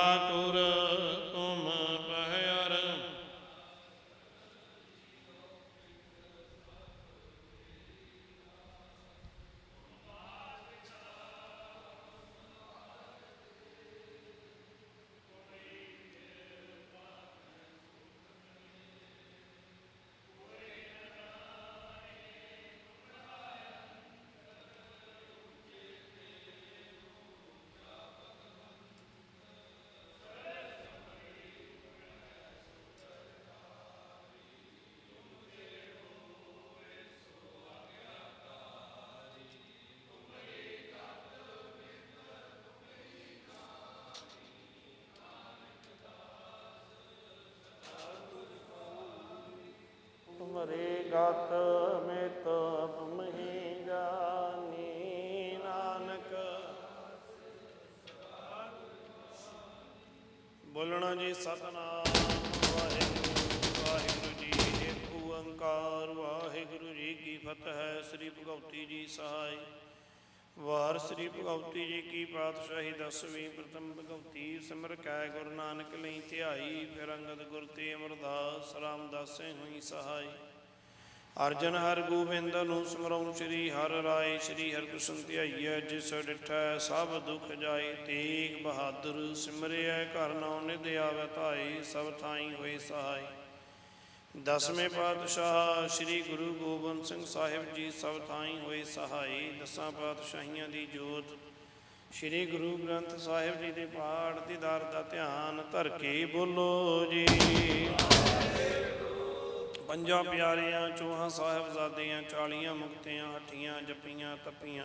ਠਾਕੁਰ ਤੁਮਰੇ ਗਤ ਮਿਤ ਤੁਮਹੀ ਜਾਨੀ ਨਾਨਕ। ਬੋਲਣਾ ਜੀ, ਸਤਨਾਮ। ਵਾਹਿਗੁਰੂ ਵਾਹਿਗੁਰੂ ਜੀ ਏਕ ਓੰਕਾਰ ਵਾਹਿਗੁਰੂ ਜੀ ਕੀ ਫਤਿਹ। ਸ੍ਰੀ ਭਗਵਤੀ ਜੀ ਸਹਾਈ। ਵਾਰ ਸ੍ਰੀ ਭਗਵਤੀ ਜੀ ਕੀ ਪਾਤਸ਼ਾਹੀ ਦਸਵੀਂ, ਪ੍ਰਥਮ ਭਗਵਤੀ ਸਿਮਰ ਕੈ ਗੁਰੂ ਨਾਨਕ ਲਈ ਧਿਆਈ। ਫਿਰ ਅੰਗਦ ਗੁਰ ਤੇ ਅਮਰਦਾਸ, ਰਾਮਦਾਸੇ ਹੋਈ ਸਹਾਈ। ਅਰਜਨ ਹਰ ਗੋਬਿੰਦ ਨੂੰ ਸਿਮਰਉ ਸ੍ਰੀ ਹਰ ਰਾਏ, ਸ੍ਰੀ ਹਰਿਕ੍ਰਿਸ਼ਨ ਧਿਆਈਐ ਜਿਸ ਡਿਠੈ ਸਭ ਦੁਖ ਜਾਏ। ਤੇਗ ਬਹਾਦਰ ਸਿਮਰਿਐ, ਘਰ ਨਾਉ ਨਿਧ ਆਵੈ ਧਾਈ ਸਭ ਥਾਈ ਹੋਏ ਸਹਾਈ ਦਸਵੇਂ ਪਾਤਸ਼ਾਹ ਸ੍ਰੀ ਗੁਰੂ ਗੋਬਿੰਦ ਸਿੰਘ ਸਾਹਿਬ ਜੀ ਸਭ ਥਾਈ ਹੋਏ ਸਹਾਈ ਦਸਾਂ ਪਾਤਸ਼ਾਹੀਆਂ ਦੀ ਜੋਤ। ਸ੍ਰੀ ਗੁਰੂ ਗ੍ਰੰਥ ਸਾਹਿਬ ਜੀ ਦੇ ਪਾਠ ਦੀਦਾਰ ਦਾ ਧਿਆਨ ਧਰ ਕੇ ਬੋਲੋ ਜੀ। ਪੰਜਾਂ ਪਿਆਰਿਆਂ, ਚੋਹਾਂ ਸਾਹਿਬਜ਼ਾਦਿਆਂ ਚਾਲੀਆਂ ਮੁਕਤਿਆਂ, ਹੱਠੀਆਂ, ਜੱਪੀਆਂ, ਤੱਪੀਆਂ,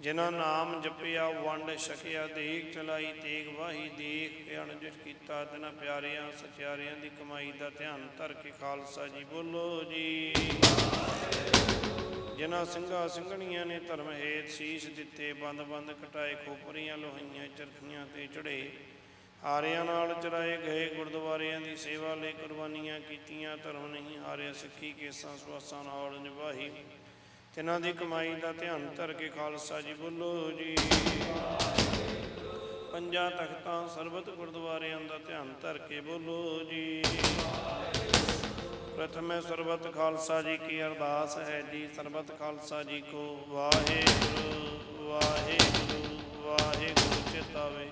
ਜਿਨ੍ਹਾਂ ਨਾਮ ਜਪਿਆ, ਵੰਡ ਛਕਿਆ ਦੇਖ ਚਲਾਈ, ਤੇਗ ਵਾਹੀ, ਦੇਖ ਅਣਜਿਤ ਕੀਤਾ, ਤਿਨਾਂ ਪਿਆਰਿਆਂ, ਸਚਿਆਰਿਆਂ ਦੀ ਕਮਾਈ ਦਾ ਧਿਆਨ ਧਰ ਕੇ ਖਾਲਸਾ ਜੀ ਬੋਲੋ ਜੀ। ਜਿਨ੍ਹਾਂ ਸਿੰਘਾਂ ਸਿੰਘਣੀਆਂ ਨੇ ਧਰਮ ਹੇਤ ਸੀਸ ਦਿੱਤੇ ਬੰਦ ਬੰਦ ਕਟਾਏ, ਖੋਪਰੀਆਂ, ਲੋਹੀਆਂ, ਚਰਖੀਆਂ ਤੇ ਚੜੇ ਹਾਰਿਆਂ ਨਾਲ ਚਰਾਏ ਗਏ ਗੁਰਦੁਆਰਿਆਂ ਦੀ ਸੇਵਾ ਲਈ ਕੁਰਬਾਨੀਆਂ ਕੀਤੀਆਂ, ਧਰਮ ਨਹੀਂ ਹਾਰਿਆ, ਸਿੱਖੀ ਕੇਸਾਂ ਸਵਾਸਾਂ ਨਾਲ ਨਿਭਾਈ ਤਿਨਾਂ ਦੀ ਕਮਾਈ ਦਾ ਧਿਆਨ ਧਰ ਕੇ ਖਾਲਸਾ ਜੀ ਬੋਲੋ ਜੀ। ਪੰਜਾਂ ਤਖਤਾਂ ਸਰਬਤ ਗੁਰਦੁਆਰਿਆਂ ਦਾ ਧਿਆਨ ਧਰ ਕੇ ਬੋਲੋ ਜੀ। ਪ੍ਰਥਮੇ ਸਰਬਤ ਖਾਲਸਾ ਜੀ ਕੀ ਅਰਦਾਸ ਹੈ ਜੀ। ਸਰਬਤ ਖਾਲਸਾ ਜੀ ਕੋ ਵਾਹਿਗੁਰੂ ਵਾਹਿਗੁਰੂ ਵਾਹਿਗੁਰੂ ਚੇਤਾਵੇ।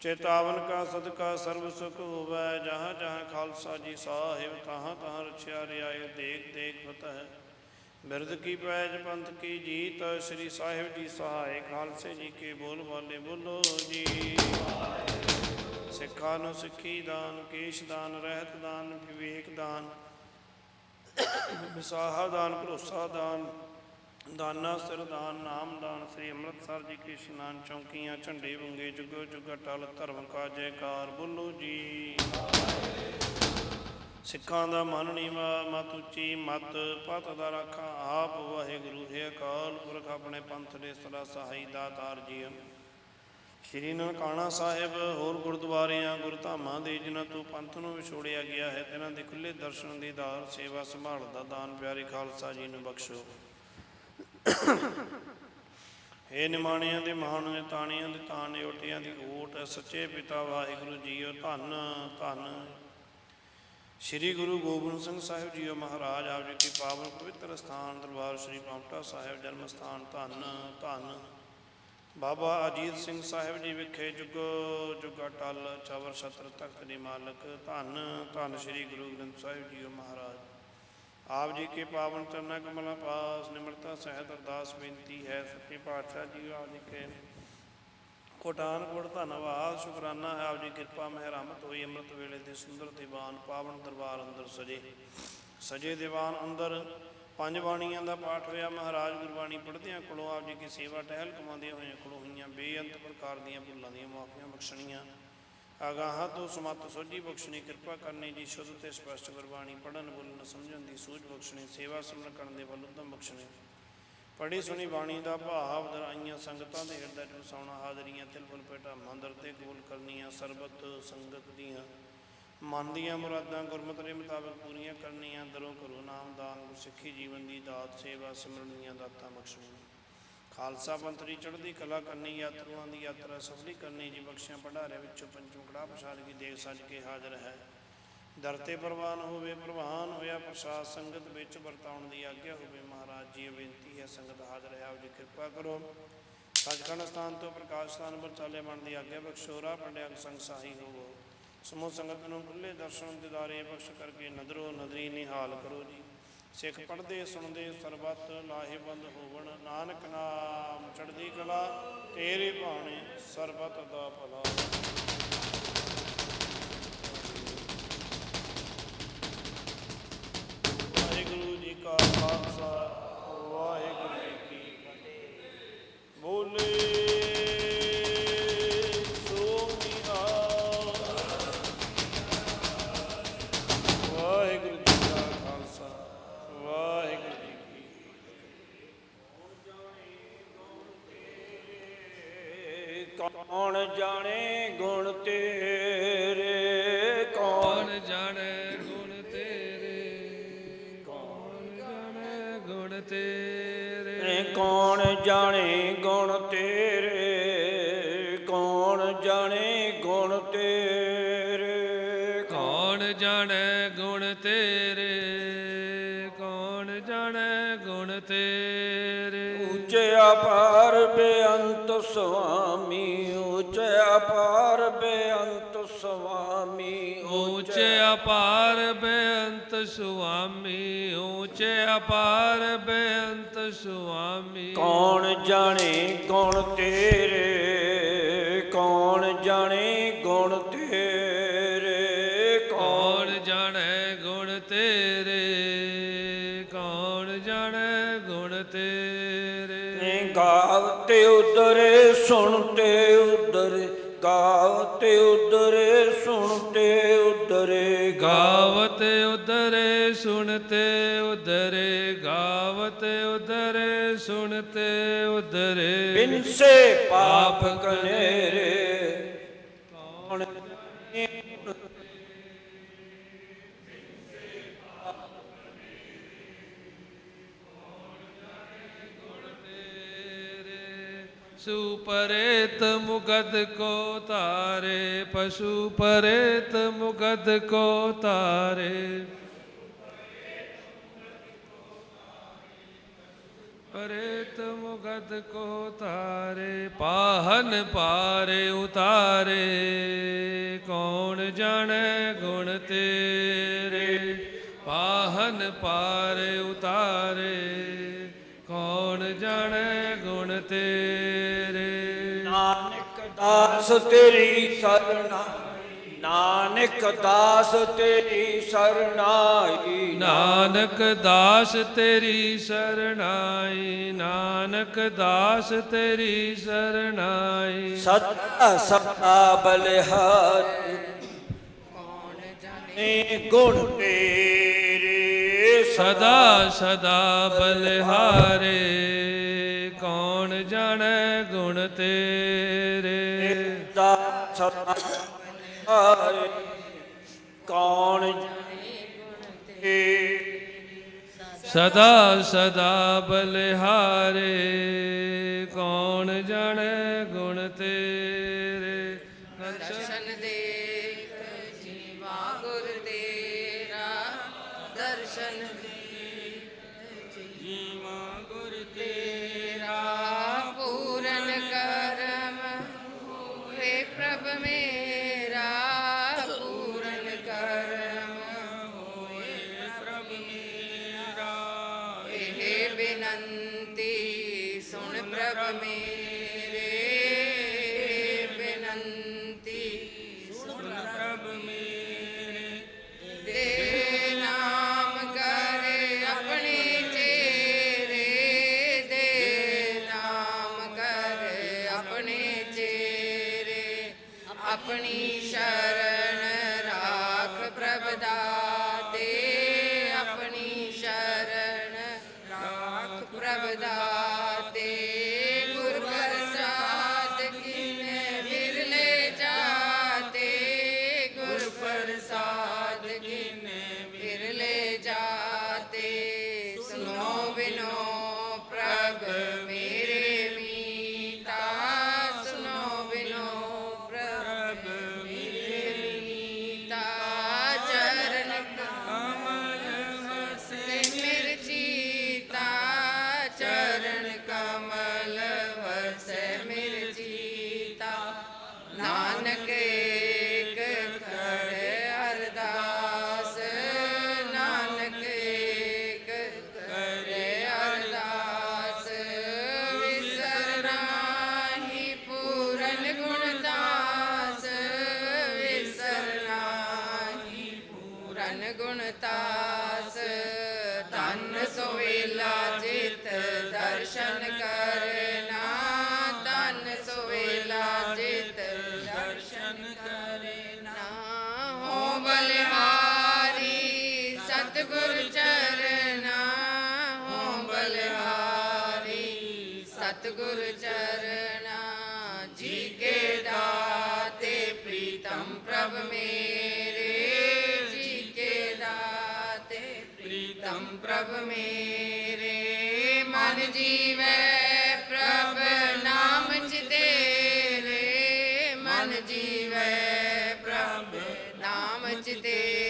ਚੇਤਾਵਨ ਕਾ ਸਦਕਾ ਸਰਬ ਸੁਖ ਹੋਵੈ, ਜਹਾਂ ਜਹਾਂ ਖਾਲਸਾ ਜੀ ਸਾਹਿਬ, ਤਹਾਂ ਤਹਾਂ ਰਛਿਆ ਰਿਆਏ, ਦੇਖ ਦੇਖ ਫਤਹਿ। ਬਿਰਦ ਕੀ ਪੈਜ ਪੰਥ ਕੀ ਜੀਤ, ਸ੍ਰੀ ਸਾਹਿਬ ਜੀ ਸਹਾਇ, ਖਾਲਸੇ ਜੀ ਕੇ ਬੋਲ ਵਾਲੇ ਬੋਲੋ ਜੀ। ਸਿੱਖਾਂ ਨੂੰ ਸਿੱਖੀ ਦਾਨ, ਕੇਸ਼ ਦਾਨ, ਰਹਿਤ ਦਾਨ, ਵਿਵੇਕ ਦਾਨ, ਵਿਸਾਹਾ ਦਾਨ, ਭਰੋਸਾ ਦਾਨ ਦਾਨਾ ਸਿਰ ਦਾਨ ਨਾਮ ਸ੍ਰੀ ਅੰਮ੍ਰਿਤਸਰ ਜੀ ਕੀ ਇਸ਼ਨਾਨ ਚੌਂਕੀਆਂ, ਝੰਡੇ ਵੰਗੇ ਜੁਗੋ ਜੁਗ ਟਲ ਧਰਮ ਕਾ ਜੈਕਾਰ ਬੋਲੋ ਜੀ। ਸਿੱਖਾਂ ਦਾ ਮਨ ਨੀਵਾ ਮਤ ਉੱਚੀ ਮਤ, ਪਤ ਦਾ ਰਾਖਾ ਆਪ ਵਾਹਿਗੁਰੂ ਹੈ ਅਕਾਲ ਪੁਰਖ, ਆਪਣੇ ਪੰਥ ਦੇ ਸਦਾ ਸਹਾਈ ਦਾਤਾਰ ਜੀ ਸ਼੍ਰੀ ਨਨਕਾਣਾ ਸਾਹਿਬ, ਹੋਰ ਗੁਰਦੁਆਰਿਆਂ ਗੁਰਧਾਮਾਂ ਦੇ, ਜਿਨ੍ਹਾਂ ਤੋਂ ਪੰਥ ਨੂੰ ਵਿਛੋੜਿਆ ਗਿਆ ਹੈ ਤਿਨਾਂ ਦੇ ਖੁੱਲੇ ਦਰਸ਼ਨ ਦੀਦਾਰ ਸੇਵਾ ਸੰਭਾਲ ਦਾ ਦਾਨ ਪਿਆਰੇ ਖਾਲਸਾ ਜੀ ਨੂੰ ਬਖਸ਼ੋ। ਹੇ ਨਿਮਾਣਿਆਂ ਦੇ ਮਹਾਨ ਨੇ, ਤਾਣਿਆਂ ਦੇ ਤਾਣੇ ਓਟਿਆਂ ਦੀ ਓਟ ਸੱਚੇ ਪਿਤਾ ਵਾਹਿਗੁਰੂ ਜੀਓ ਧੰਨ ਧੰਨ। ਸ੍ਰੀ ਗੁਰੂ ਗੋਬਿੰਦ ਸਿੰਘ ਸਾਹਿਬ ਜੀਓ ਮਹਾਰਾਜ, ਆਪ ਜੀ ਕੀ ਪਾਵਨ ਪਵਿੱਤਰ ਸਥਾਨ ਦਰਬਾਰ ਸ੍ਰੀ ਪਾਉਂਟਾ ਸਾਹਿਬ, ਜਨਮ ਸਥਾਨ ਧੰਨ ਧੰਨ। ਬਾਬਾ ਅਜੀਤ ਸਿੰਘ ਸਾਹਿਬ ਜੀ ਵਿਖੇ ਜੁਗੋ ਜੁਗਾ ਟਲ, ਚਵਰ ਛਤਰ ਤਖਤ ਦੇ ਮਾਲਕ, ਧੰਨ ਧੰਨ ਸ੍ਰੀ ਗੁਰੂ ਗ੍ਰੰਥ ਸਾਹਿਬ ਜੀਓ ਮਹਾਰਾਜ। ਆਪ ਜੀ ਕੇ ਪਾਵਨ ਚਰਨਾਂ ਕਮਲਾਂ ਪਾਸ ਨਿਮਰਤਾ ਸਹਿਤ ਅਰਦਾਸ ਬੇਨਤੀ ਹੈ, ਸੱਚੇ ਪਾਤਸ਼ਾਹ ਜੀ, ਆਪ ਜੀ ਕੇ ਕੋਟਾਨ ਕੋਟ ਧੰਨਵਾਦ, ਸ਼ੁਕਰਾਨਾ ਹੈ, ਆਪ ਜੀ ਕਿਰਪਾ ਮਹਿ ਹੋਈ, ਅੰਮ੍ਰਿਤ ਵੇਲੇ ਦੇ ਸੁੰਦਰ ਦੀਵਾਨ ਪਾਵਨ ਦਰਬਾਰ ਅੰਦਰ ਸਜੇ। ਸਜੇ ਦੀਵਾਨ ਅੰਦਰ ਪੰਜ ਬਾਣੀਆਂ ਦਾ ਪਾਠ ਹੋਇਆ, ਮਹਾਰਾਜ ਗੁਰਬਾਣੀ ਪੜ੍ਹਦਿਆਂ ਕੋਲੋਂ ਆਪ ਜੀ ਕੀ ਸੇਵਾ ਟਹਿਲ ਕਮਾਉਂਦੇ ਹੋਏ ਕੋਲੋਂ ਹੋਈਆਂ ਬੇਅੰਤ ਪ੍ਰਕਾਰ ਦੀਆਂ ਭੁੱਲਾਂ ਦੀਆਂ ਮਾਫੀਆਂ ਬਖਸ਼ਣੀਆਂ। ਅਗਾਹਾਂ ਤੋਂ ਸਮਤ ਸੋਝੀ ਬਖਸ਼ਣੀ, ਕਿਰਪਾ ਕਰਨੀ ਜੀ। ਸ਼ੁੱਧ ਤੇ ਸਪਸ਼ਟ ਗੁਰਬਾਣੀ ਪੜਨ ਬੋਲਣ, ਸਮਝਣ ਦੀ ਸੂਝ ਬਖਸ਼ਣੀ, ਸੇਵਾ ਸਿਮਰਨ ਕਰਨ ਦੇ ਵੱਲ ਉਦਮ ਬਖਸ਼ਣੀ। ਪੜੀ ਸੁਣੀ ਬਾਣੀ ਦਾ ਭਾਵ, ਦਰਾਈਆਂ ਸੰਗਤਾਂ ਦੇ ਹਿਰਦੇ ਚ ਵਸਾਉਣਾ, ਹਾਜ਼ਰੀਆਂ ਤਿਲ ਫੁਲ ਪੇਟਾ ਮੰਦਰ ਤੇ ਕਬੂਲ ਕਰਨੀਆਂ, ਸਰਬਤ ਸੰਗਤ ਦੀਆਂ। ਮਨ ਦੀਆਂ ਮੁਰਾਦਾਂ, ਗੁਰਮਤਿ ਦੇ ਮੁਤਾਬਕ ਪੂਰੀਆਂ ਕਰਨੀਆਂ, ਦਰੋਂ ਕਰੋ ਨਾਮ ਦਾਨ ਸਿੱਖੀ ਜੀਵਨ ਦੀ ਦਾਤ, ਸੇਵਾ ਸਿਮਰਨ ਦੀਆਂ ਦਾਤਾਂ ਬਖਸ਼ਣੀਆਂ। ਖਾਲਸਾ ਪੰਥ ਦੀ ਚੜ੍ਹਦੀ ਕਲਾ ਕਰਨੀ, ਯਾਤਰੂਆਂ ਦੀ ਯਾਤਰਾ ਸਫਲੀ ਕਰਨੀ, ਜੀ ਬਖਸ਼ਿਆਂ ਭੰਡਾਰਿਆਂ ਵਿੱਚੋਂ ਪੰਚੂ ਕੜਾ ਪ੍ਰਸਾਦ ਕੀ ਦੇਖ ਸੱਜ ਕੇ ਹਾਜ਼ਰ ਹੈ। ਦਰ ਤੇ ਪ੍ਰਵਾਨ ਹੋਵੇ, ਪ੍ਰਵਾਨ ਹੋਇਆ ਪ੍ਰਸਾਦ, ਸੰਗਤ ਵਿੱਚ ਵਰਤਾਉਣ ਦੀ ਆਗਿਆ ਹੋਵੇ, ਮਹਾਰਾਜ ਜੀ ਬੇਨਤੀ ਹੈ, ਸੰਗਤ ਹਾਜ਼ਰ ਹੈ, ਆਪ ਜੀ ਕਿਰਪਾ ਕਰੋ। ਸੱਚਖੰਡ ਸਥਾਨ ਤੋਂ ਪ੍ਰਕਾਸ਼ ਸਥਾਨ ਪਰ ਚਾਲੇ ਮਨ ਦੀ ਆਗਿਆ ਬਖਸ਼ੋਰਾ ਪੰਡਿਆ ਸੰਗ ਸਾਹੀ ਹੋਵੋ। ਸਮੂਹ ਸੰਗਤ ਨੂੰ ਖੁੱਲੇ ਦਰਸ਼ਨ ਦਿਦਾਰੇ ਬਖਸ਼ ਕਰਕੇ ਨਦਰੋ ਨਦਰੀ ਨਿਹਾਲ ਕਰੋ ਜੀ। ਸਿੱਖ ਪੜ੍ਹਦੇ, ਸੁਣਦੇ, ਸਰਬਤ ਲਾਹੇਵੰਦ ਹੋਵਣ। ਨਾਨਕ ਨਾਮ ਚੜ੍ਹਦੀ ਕਲਾ, ਤੇਰੇ ਭਾਣੇ ਸਰਬਤ ਦਾ ਭਲਾ। ਗੁਣ ਤੇਰੇ। ਉੱਚਾ ਪਾਰ ਬੇਅੰਤ ਸੁਆਮੀ ਉੱਚਾ ਪਾਰ ਬੇਅੰਤ ਸੁਆਮੀ ਉੱਚੇ ਅਪਾਰ ਬੇਅੰਤ ਸੁਆਮੀ ਉੱਚੇ ਅਪਾਰ ਬੇਅੰਤ ਸੁਆਮੀ। ਕੌਣ ਜਾਣੇ ਗੁਣ ਤੇਰੇ? ਉਦਰੇ ਸੁਣਤੇ ਉਦਰੇ ਗਾਵਤੇ ਉਦਰੇ ਸੁਣਤੇ ਉਦਰੇ ਗਾਵਤ ਉਦਰੇ ਸੁਣਤੇ ਉਦਰੇ ਗਾਵਤ ਉਦਰੇ ਸੁਣਤੇ ਉਦਰੇ ਬਿਨਸੇ ਪਾਪ ਕਨੇਰੇ ਕੌਣ ਪਸ਼ੂ ਪਰੇਤ ਮੁਗਦ ਕੋ ਤਾਰੇ ਪਸ਼ੂ ਪਰੇਤ ਮੁਗਦ ਕੋ ਤਾਰੇ ਪਰੇਤ ਮੁਗਦ ਕੋ ਤਾਰੇ ਪਾਹਨ ਪਾਰੇ ਉਤਾਰੇ। ਕੌਣ ਜਾਣੈ ਗੁਣ ਤੇਰੇ? ਪਾਹਨ ਪਾਰੇ ਉਤਾਰੇ। ਕੌਣ ਜਾਣੈ ਗੁਣ ਤੇਰੇ? ਦਾਸ ਤੇਰੀ ਸਰਣਾ ਨਾਨਕ ਦਾਸ ਤੇਰੀ ਸਰਣਾਈ। ਨਾਨਕ ਦਾਸ ਤੇਰੀ ਸਰਣਾਈ ਨਾਨਕ ਦਾਸ ਤੇਰੀ ਸਰਣਾਈ। ਸਦਾ ਸਦਾ ਬਲਿਹਾਰੀ। ਕੌਣ ਜਾਣੇ ਗੁਣ ਤੇਰੇ। ਸਦਾ ਸਦਾ ਬਲਿਹਾਰੇ। ਕੌਣ ਜਾਣੈ ਗੁਣ ਤੇਰੇ? ਦਾ ਹਾਰੇ ਕੌਣ ਤੇ ਸਦਾ ਸਦਾ ਬਲਿਹਾਰੇ ਕੌਣ ਜਾਣੈ ਗੁਣ ਤੇਰੇ? ਦਰਸ਼ਨ ਦੇਖ ਜੀਵਾ ਗੁਰ ਤੇਰਾ ਦਰਸ਼ਨ ਦੇਖ। ਸ਼ਰਨ ਰਾਖ ਪ੍ਰਭ ਮੇਰੇ ਜੀ ਕੇ ਦਾਤੇ, ਪ੍ਰੀਤਮ ਪ੍ਰਭ ਮੇਰੇ। ਮਨ ਜੀਵੈ ਪ੍ਰਭ ਨਾਮ ਚਿਤੇਰੇ ਮਨ ਜੀਵੈ ਪ੍ਰਭ ਨਾਮ ਚਿਤੇਰੇ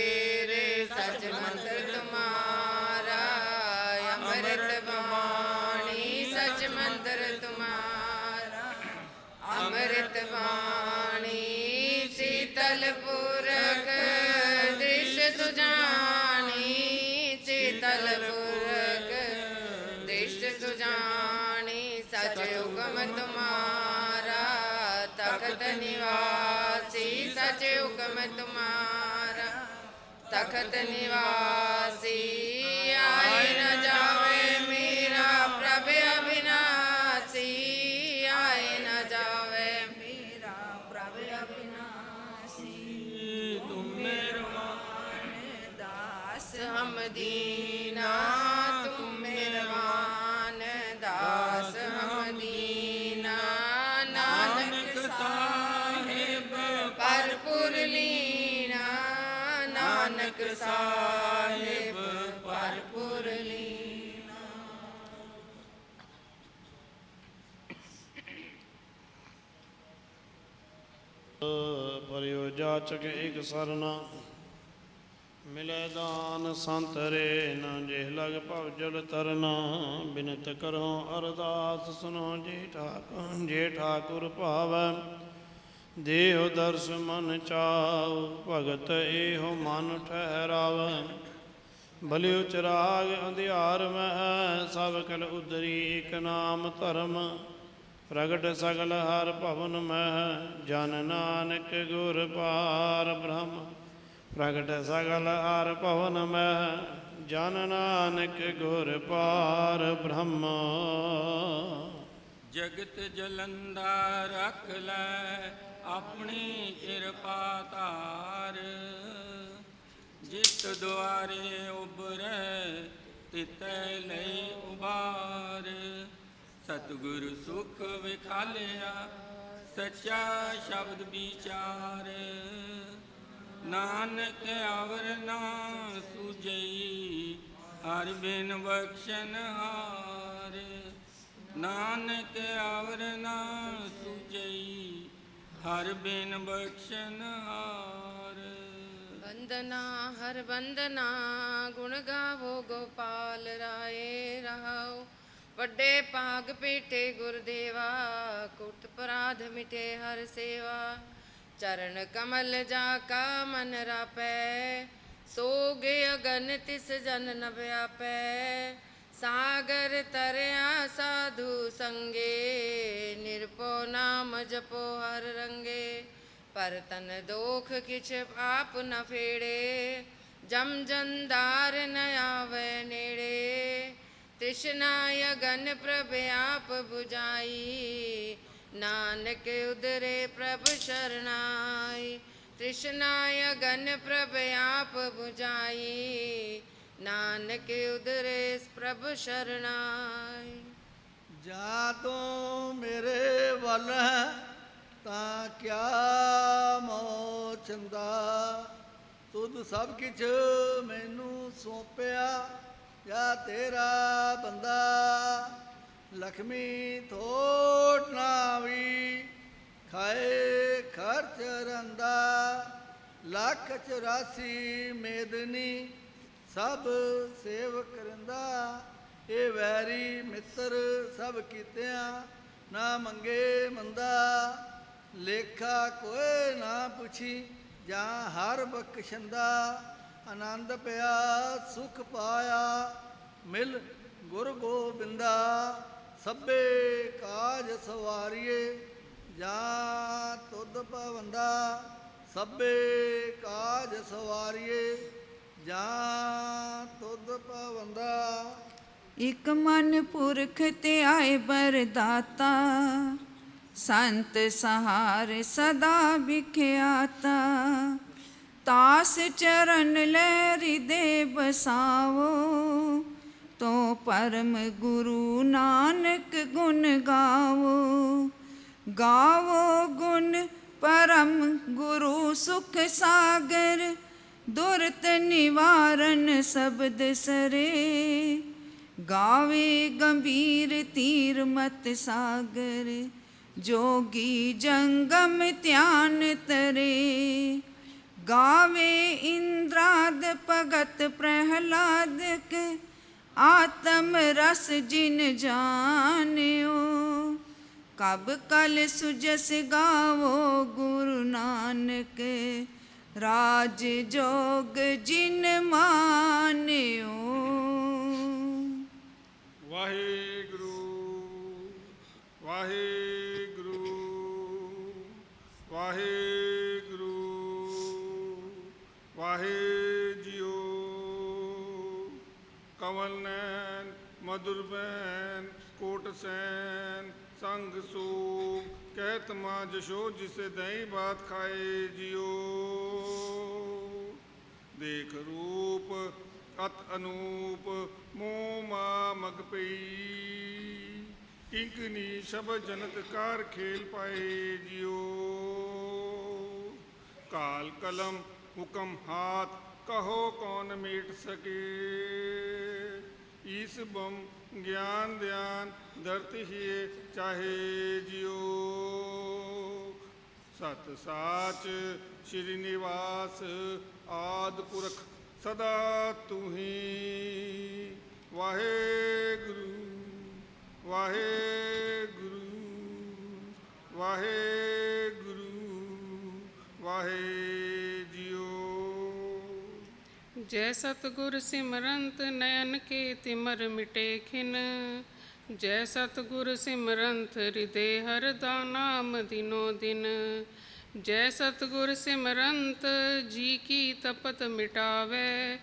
ਤਖਤ ਨਿਵਾਸੀ ਆਏ ਨ ਜਾਵੇ ਮੇਰਾ ਪ੍ਰਭ ਅਬਿਨਾਸੀ ਆਏ ਨ ਜਾਵੇ ਮੇਰਾ ਪ੍ਰਭ ਅਬਿਨਾਸੀ ਤੁਮ ਮਿਹਰਬਾਨ ਦਾਸ ਹਮ ਜਾਚਕ ਇਕ ਸਰਨਾ ਮਿਲੈ ਦਾਨ ਸੰਤਰੇ ਨ ਜਿਹ ਲਗ ਭਵ ਜਲ ਤਰਨਾ। ਬਿਨਤ ਕਰੋ ਅਰਦਾਸ ਸੁਨੋ ਜੀ ਠਾਕੁਰ, ਜੇ ਠਾਕੁਰ ਭਾਵੈ, ਦੇਹ ਦਰਸ ਮਨ ਚਾਉ, ਭਗਤ ਏਹੋ ਮਨ ਠਹਿਰਾਵੈ। ਬਲਿਉ ਚਰਾਗ ਅੰਧਿਆਰ ਮਹਿ ਸਭ ਕਲ ਉਦਰੀ ਇਕ ਨਾਮ ਧਰਮ। ਪ੍ਰਗਟ ਸਗਲ ਹਰ ਭਵਨ ਮਹਿ ਜਨ ਨਾਨਕ ਗੁਰ ਪਾਰ ਬ੍ਰਹਮ। ਪ੍ਰਗਟ ਸਗਲ ਹਰ ਭਵਨ ਮਹਿ ਜਨ ਨਾਨਕ ਗੁਰ ਪਾਰ ਬ੍ਰਹਮ। ਜਗਤ ਜਲੰਦਾ ਰੱਖ ਲੈ ਆਪਣੀ ਕਿਰਪਾ ਧਾਰ। ਜਿਤ ਦੁਆਰੇ ਉਬਰੈ ਤਿਤੈ ਲਈ ਉਬਾਰ ਸਤਿਗੁਰ ਸੁਖ ਵਿਖਾਲਿਆ, ਸੱਚਾ ਸ਼ਬਦ ਵਿਚਾਰ। ਨਾਨਕ ਆਵਰ ਨਾ ਸੁਜਈ, ਹਰ ਬਿਨ ਬਖਸ਼ਨ ਹਾਰ। ਨਾਨਕ ਆਵਰ ਨਾ ਸੁਜਈ, ਹਰ ਬਿਨ ਬਖਸ਼ਨ ਹਾਰ। ਵੰਦਨਾ, ਹਰ ਵੰਦਨਾ, ਗੁਣ ਗਾਵੋ ਗੋਪਾਲ ਰਾਏ ਰਹਾਉ ਵੱਡੇ ਭਾਗ ਪੇਟੇ ਗੁਰਦੇਵਾ, ਕੁਟ ਪਰਾਧ ਮਿਟੇ ਹਰ ਸੇਵਾ। ਚਰਨ ਕਮਲ ਜਾ ਕਾ ਮਨ ਰਾਪੈ, ਸੋਗੇ ਅਗਨ ਤਿਸ ਜਨ ਨ ਵਿਆਪੈ ਸਾਗਰ ਤਰਿਆ ਸਾਧੂ ਸੰਗੇ ਨਿਰਪੋ ਨਾਮ ਜਪੋ ਹਰ ਰੰਗੇ। ਪਰ ਤਨ ਦੋਖ ਕਿਛ ਆਪ ਨ ਫੇੜੇ, ਜਮ ਜੰਦਾਰ ਨ ਆਵੇ ਨੇੜੇ। ਤ੍ਰਿਸ਼ਨਾ ਅਗਨ ਪ੍ਰਭ ਆਪ 부ਜਾਈ ਨਾਨਕ ਉਦਰੇ ਪ੍ਰਭ ਸ਼ਰਨਾਈ। ਤ੍ਰਿਸ਼ਨਾ ਗਨ ਪ੍ਰਭ ਆਪ 부ਜਾਈ ਨਾਨਕ ਉਦਰੇ ਪ੍ਰਭ ਸ਼ਰਨਾਈ। ਜਾ ਤੂੰ ਮੇਰੇ ਵੱਲ ਤਾਂ ਕਿਆ ਮੋ ਤੁਧ ਸਭ ਕਿਛ ਮੈਨੂੰ ਸੌਂਪਿਆ। ਜਾਂ ਤੇਰਾ ਬੰਦਾ? ਲਖਮੀ ਥੋਟ ਨਾ ਵੀ ਖਾਏ ਖਰਚ ਰੰਦਾ। ਲੱਖ 84 ਮੇਦਨੀ ਸਭ ਸੇਵਕ ਰੰਦਾ। ਇਹ ਵੈਰੀ ਮਿੱਤਰ ਸਭ ਕੀਤਿਆਂ ਨਾ ਮੰਗੇ ਮੰਦਾ। ਲੇਖਾ ਕੋਏ ਨਾ ਪੁੱਛੀ ਜਾਂ ਹਰ ਬਖਸ਼ੰਦਾ। ਆਨੰਦ ਪਿਆ, ਸੁਖ ਪਾਇਆ, ਮਿਲ ਗੁਰ ਗੋਬਿੰਦਾ, ਸਭੇ ਕਾਜ ਸਵਾਰੀਏ, ਜਾ ਤੁਧ ਪਵੰਦਾ ਸਭੇ ਕਾਜ ਸਵਾਰੀਏ, ਜਾ ਤੁਧ ਪਵੰਦਾ ਇਕ ਮਨ ਪੁਰਖ ਤੇ ਆਏ ਬਰਦਾਤਾ ਸੰਤ ਸਹਾਰ ਸਦਾ ਵਿਖਿਆਤਾ। ਤਾਸ ਚਰਨ ਲੈ ਹਿਰਦੇ ਬਸਾਵੋ ਤੋ ਪਰਮ ਗੁਰੂ ਨਾਨਕ ਗੁਣ ਗਾਵੋ। ਗਾਵੋ ਗੁਣ ਪਰਮ ਗੁਰੂ ਸੁਖ ਸਾਗਰ, ਦੁਰਤ ਨਿਵਾਰਨ ਸ਼ਬਦ ਸਰੇ। ਗਾਵੇ ਗੰਭੀਰ ਤੀਰ ਮਤ ਸਾਗਰ, ਜੋਗੀ ਜੰਗਮ ਧਿਆਨ ਤਰੇ। ਗਾਵੇ ਇੰਦਰਾਦ ਭਗਤ ਪ੍ਰਹਿਲਾਦਕ, ਆਤਮ ਰਸ ਜਿਨ ਜਾਣਿਓ। ਕਬ ਕਲ ਸੁਜਸ ਗਾਵੋ ਗੁਰੂ ਨਾਨਕ, ਰਾਜ ਜੋਗ ਜਿਨ ਮਾਨਿਓ। ਵਾਹਿਗੁਰੂ ਵਾਹਿਗੁਰੂ ਵਾਹਿਗੁਰੂ। ਵਾਹਿ ਜਿਉ। ਕਵਲ ਨੈਣ ਮధుਰ ਬੈਨ ਕੋਟ ਸੈਨ ਸੰਗ ਸੂਪ ਕਹਿਤ ਮਾ ਜਸ਼ੋ ਜਿਸ ਦਈ ਬਾਤ ਖਾਏ ਜਿਉ। ਦੇਖ ਰੂਪ, ਅਤ ਅਨੂਪ, ਮੋਹ ਮਾ ਮਗ ਪਈ ਕਿੰਕਨੀ ਸ਼ਬਦ ਜਨਤ ਕਾਰ ਖੇਲ ਪਾਏ ਜਿਉ। ਕਾਲ ਕਲਮ ਹੁਕਮ ਹਾਥ, ਕਹੋ ਕੌਣ ਮੀਟ ਸਕੇ? ਇਸ ਬਮ ਗਿਆਨ ਧਿਆਨ ਧਰਤੀ ਹੀ ਚਾਹੇ ਜਿਉ। ਸਤ ਸਾਚ ਸ਼੍ਰੀ ਨਿਵਾਸ, ਆਦ ਪੁਰਖ ਸਦਾ ਤੂੰ ਹੀ ਵਾਹਿਗੁਰੂ ਵਾਹਿਗੁਰੂ ਵਾਹਿਗੁਰੂ ਜੈ ਸਤਗੁਰ ਸਿਮਰੰਤ ਨੈਣ ਕੇ ਤਿਮਰ ਮਿਟੇ ਖਿਨ। ਜੈ ਸਤਗੁਰ ਸਿਮਰੰਤ ਹਿਰਦੇ ਹਰ ਦਾ ਨਾਮ ਦਿਨੋ ਦਿਨ। ਜੈ ਸਤਗੁਰ ਸਿਮਰੰਤ ਜੀ ਕੀ ਤਪਤ ਮਿਟਾਵੇ।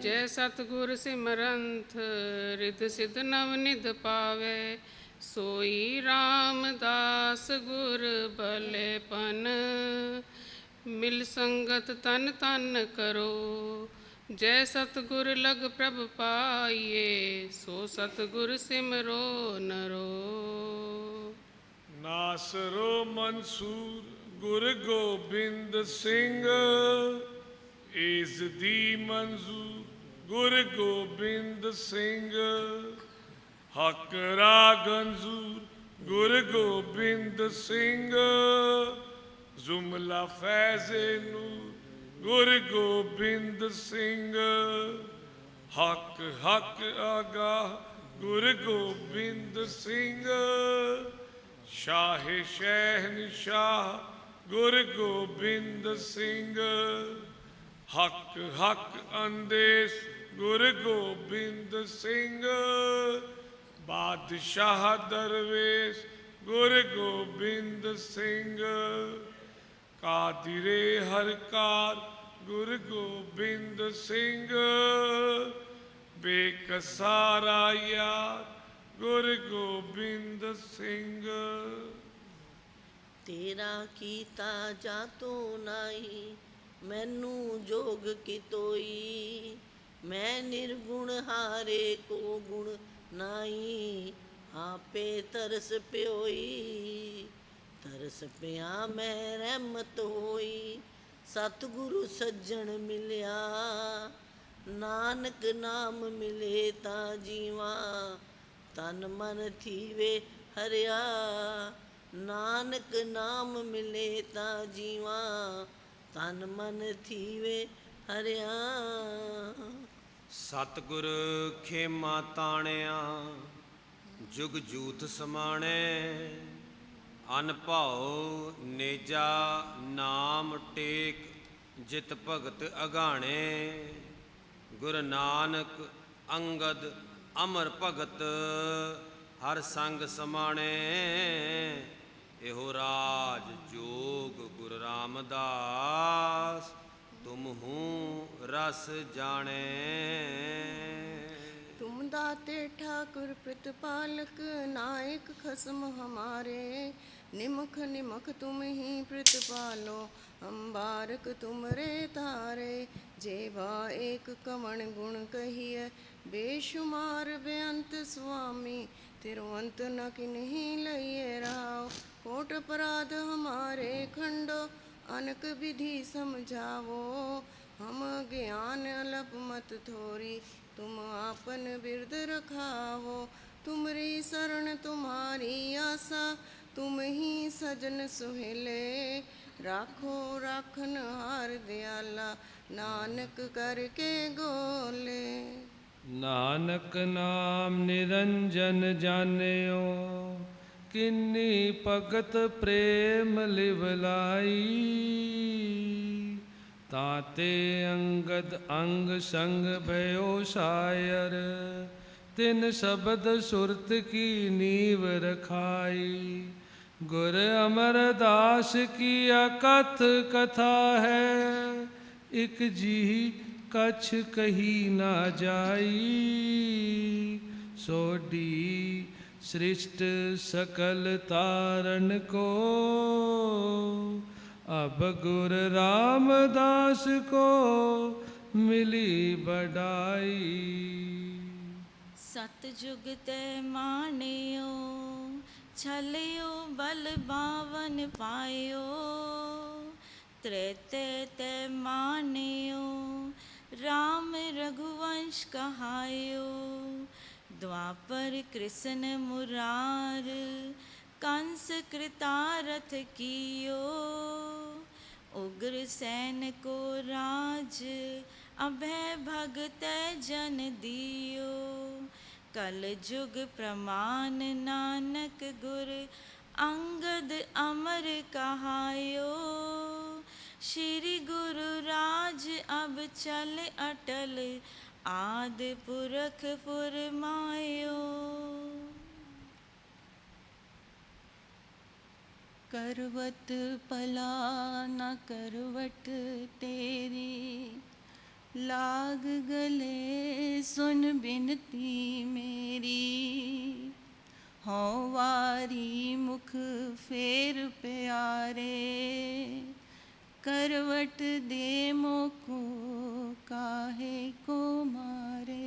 ਜੈ ਸਤਗੁਰ ਸਿਮਰੰਤ ਰਿਧ ਸਿਧ ਨਵ ਨਿਧ ਪਾਵੇ। ਸੋਈ ਰਾਮਦਾਸ ਗੁਰ ਭਲੇਪਨ ਮਿਲ ਸੰਗਤ ਤਨ ਤਨ ਕਰੋ। ਜੈ ਸਤਗੁਰ ਲਗ ਪ੍ਰਭ ਪਾਈਏ, ਸੋ ਸਤਗੁਰ ਸਿਮਰੋ ਨਰੋ। ਨਾਸਰੋ ਮਨਸੂਰ ਗੁਰ ਗੋਬਿੰਦ ਸਿੰਘ, ਇਸ ਦੀ ਮਨਜ਼ੂਰ ਗੁਰ ਗੋਬਿੰਦ ਸਿੰਘ। ਹਕ ਰਾਗੰਜ਼ੂਰ ਗੁਰ ਗੋਬਿੰਦ ਸਿੰਘ, ਜ਼ੁਮਲਾ ਫੈਜ਼ੇ ਨੂਰ ਗੁਰ ਗੋਬਿੰਦ ਸਿੰਘ। ਹੱਕ, ਹਕ ਆਗਾ ਗੁਰ ਗੋਬਿੰਦ ਸਿੰਘ। ਸ਼ਾਹ ਸ਼ਹਿਨਸ਼ਾਹ ਗੁਰ ਗੋਬਿੰਦ ਸਿੰਘ। ਹੱਕ ਹੱਕ ਅੰਦੇਸ ਗੁਰ ਗੋਬਿੰਦ ਸਿੰਘ। ਬਾਦਸ਼ਾਹ ਦਰਵੇਸ਼ ਗੁਰ ਗੋਬਿੰਦ ਸਿੰਘ। ਕਾਦਿਰੇ ਹਰਕਾਰ ਗੁਰ ਗੋਬਿੰਦ ਸਿੰਘ। ਬੇਕਸਾਰਾ ਯਾਰ ਗੁਰ ਗੋਬਿੰਦ ਸਿੰਘ। ਤੇਰਾ ਕੀਤਾ ਜਾਤੋ ਨਾਹੀ ਮੈਨੂੰ ਜੋਗ ਕਿਤੋਈ। ਮੈਂ ਨਿਰਗੁਣ ਹਾਰੇ ਕੋ ਗੁਣ ਨਾਹੀ ਆਪੇ ਤਰਸ ਪਿਓਈ। ਤਰਸ ਪਿਆ ਮੈਂ ਰਹਿਮਤ ਹੋਈ, ਸਤਿਗੁਰੂ ਸੱਜਣ ਮਿਲਿਆ। ਨਾਨਕ ਨਾਮ ਮਿਲੇ ਤਾਂ ਜੀਵਾ, ਤਨ ਮਨ ਥੀਵੇ ਹਰਿਆ। ਨਾਨਕ ਨਾਮ ਮਿਲੇ ਤਾਂ ਜੀਵਾ, ਤਨ ਮਨ ਥੀਵੇ ਹਰਿਆ। ਸਤਿਗੁਰ ਖੇਮਾ ਤਾਣਿਆ, ਜੁਗ ਜੂਥ ਸਮਾਣੇ। ਅਨਭਉ ਨੇਜਾ ਨਾਮ ਟੇਕ ਜਿਤ ਭਗਤ ਅਗਾਣੇ, ਗੁਰ ਨਾਨਕ ਅੰਗਦ ਅਮਰ ਭਗਤ ਹਰ ਸੰਗ ਸਮਾਣੇ। ਇਹੋ ਰਾਜ ਜੋਗ ਗੁਰ ਰਾਮਦਾਸ, ਤੁਮ ਹੂੰ ਰਸ ਜਾਣੇ। ਤੁਮ ਦਾਤੇ ਠਾਕੁਰ ਪ੍ਰਤਪਾਲਕ, ਨਾਇਕ ਖਸਮ ਹਮਾਰੇ। निमख निमख तुम ही प्रतिपालो हम बारक तुमरे तारे जेबा एक कवण गुण कहिए बेशुमार बेअंत स्वामी तिरुवंत न किन्हीं लइए राव कोट अपराध हमारे खंडो अनक विधि समझावो हम ज्ञान अलप मत थोरी तुम आपन बिरद रखावो तुमरी शरण तुम्हारी आशा ਤੁਮ ਹੀ ਸਜਨ ਸੁਹਲੇ, ਰਾਖੋ ਰਾਖਨ ਹਾਰ ਦਿਆਲਾ, ਨਾਨਕ ਕਰਕੇ ਗੋਲੇ। ਨਾਨਕ ਨਾਮ ਨਿਰੰਜਨ ਜਾਣਿਓ, ਕਿੰਨੀ ਭਗਤ ਪ੍ਰੇਮ ਲਿਵ ਲਾਈ। ਤਾਤੇ ਅੰਗਦ ਅੰਗ ਸੰਗ ਭਇਓ ਸ਼ਾਇਰ, ਤਿਨ ਸ਼ਬਦ ਸੁਰਤ ਕੀ ਨੀਵ ਰਖਾਈ। ਗੁਰ ਅਮਰਦਾਸ ਕੀ ਅਕਥ ਕਥਾ ਹੈ? ਇਕ ਜੀ ਕਛ ਕਹੀ ਨਾ ਜਾਈ। ਸੋਢੀ ਸ੍ਰਿਸ਼ਟ ਸਕਲ ਤਾਰਨ ਕੋ। ਅਬ ਗੁਰ ਰਾਮਦਾਸ ਕੋ ਮਿਲੀ ਬੜਾਈ ਸਤਜੁਗ ਤੇ ਮਾਣਿਓ छलियो बल बावन पायो त्रेते ते मानियो राम रघुवंश कहायो द्वापर कृष्ण मुरार कंस कृतारथ कियो उग्र सैन को राज अभय भगत जन दियो ਕਲ ਜੁਗ ਪ੍ਰਮਾਨ ਨਾਨਕ ਗੁਰ ਅੰਗਦ ਅਮਰ ਕਹਾਇਓ। ਸ਼੍ਰੀ ਗੁਰੂ ਰਾਜ ਅਬ ਚਲ ਅਟਲ ਆਦ ਪੁਰਖ ਫੁਰਮਾਇਓ। ਕਰਵਤ ਪਲਾ ਨਾ ਕਰਵਟ ਤੇਰੀ लाग गले सुन बिनती मेरी हो वारी मुख फेर प्यारे करवट दे मोको काहे को मारे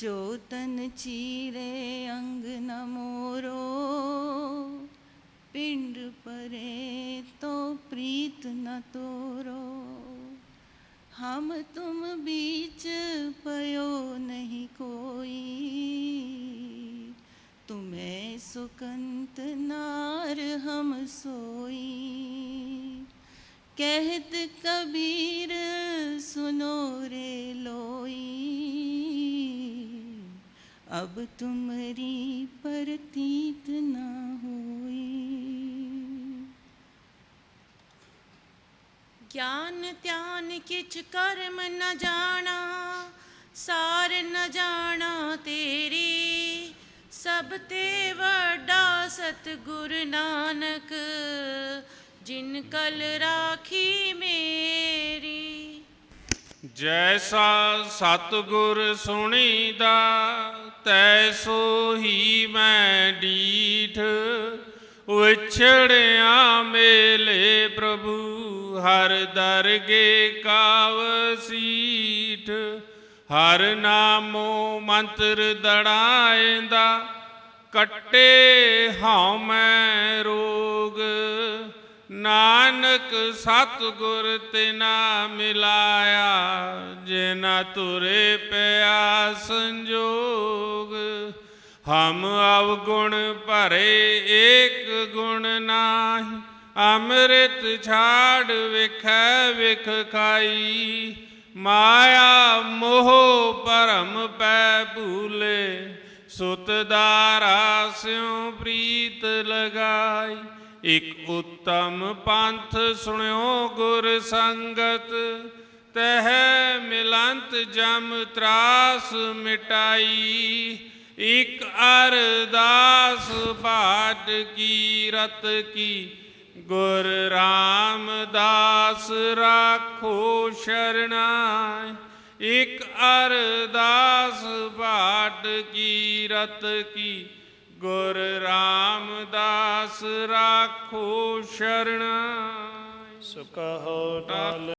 जो तन चीरे अंग न मोरो पिंड परे तो प्रीत न तोरो हम तुम बीच पयो नहीं कोई तुम्हें सुकंत नार हम सोई कहत कबीर सुनो रे लोई अब तुमरी परतीत न होई ਗਿਆਨ ਧਿਆਨ ਕਿਛ ਕਰਮ ਨ ਜਾਣਾ, ਸਾਰ ਨ ਜਾਣਾ ਤੇਰੀ। ਸਭ ਤੇ ਵੱਡਾ ਸਤਗੁਰ ਨਾਨਕ, ਜਿਨ ਕਲ ਰਾਖੀ ਮੇਰੀ। ਜੈਸਾ ਸਤਗੁਰ ਸੁਣੀਦਾ, ਤੈਸੋ ਹੀ ਮੈਂ ਡੀਠ। ਵਿਛੜਿਆ ਮੇਲੇ ਪ੍ਰਭੂ ਹਰ ਦਰਗੇ ਕਾਵ ਸੀਠ, ਹਰ ਨਾਮੋ ਮੰਤਰ ਦੜਾਏਂਦਾ, ਕੱਟੇ ਹਉ ਮੈਂ ਰੋਗ। ਨਾਨਕ ਸਤਿਗੁਰ ਤਿਨਾ ਮਿਲਾਇਆ, ਜਿਨਾ ਤੁਰੇ ਪਿਆ ਸੰਜੋਗ। ਹਮ ਅਵਗੁਣ ਭਰੇ ਏਕ ਗੁਣ ਨਾਹੀ ਅੰਮ੍ਰਿਤ ਛਾੜ ਵਿਖੈ ਵਿਖ ਖਾਈ, ਮਾਇਆ ਮੋਹ ਪਰਮ ਪੈ ਭੂਲੇ, ਸੁਤ ਦਾਰਾ ਸਿਉ ਪ੍ਰੀਤ ਲਗਾਈ। ਇਕ ਉਤਮ ਪੰਥ ਸੁਣਿਓ ਗੁਰ ਸੰਗਤ, ਤਹ ਮਿਲੰਤ ਜਮ ਤਰਾਸ ਮਿਟਾਈ। ਇਕ ਅਰਦਾਸ ਬਾਟ ਕੀ ਰਤ ਕੀ ਗੁਰ ਰਾਮਦਾਸ ਰਾਖੋ ਸ਼ਰਨਾਇ ਇਕ ਅਰਦਾਸ ਬਾਟ ਕੀ ਰਤ ਕੀ। ਗੁਰ ਰਾਮਦਾਸ ਰਾਖੋ ਸ਼ਰਣ ਸੁ ਕਹੋ ਟਲ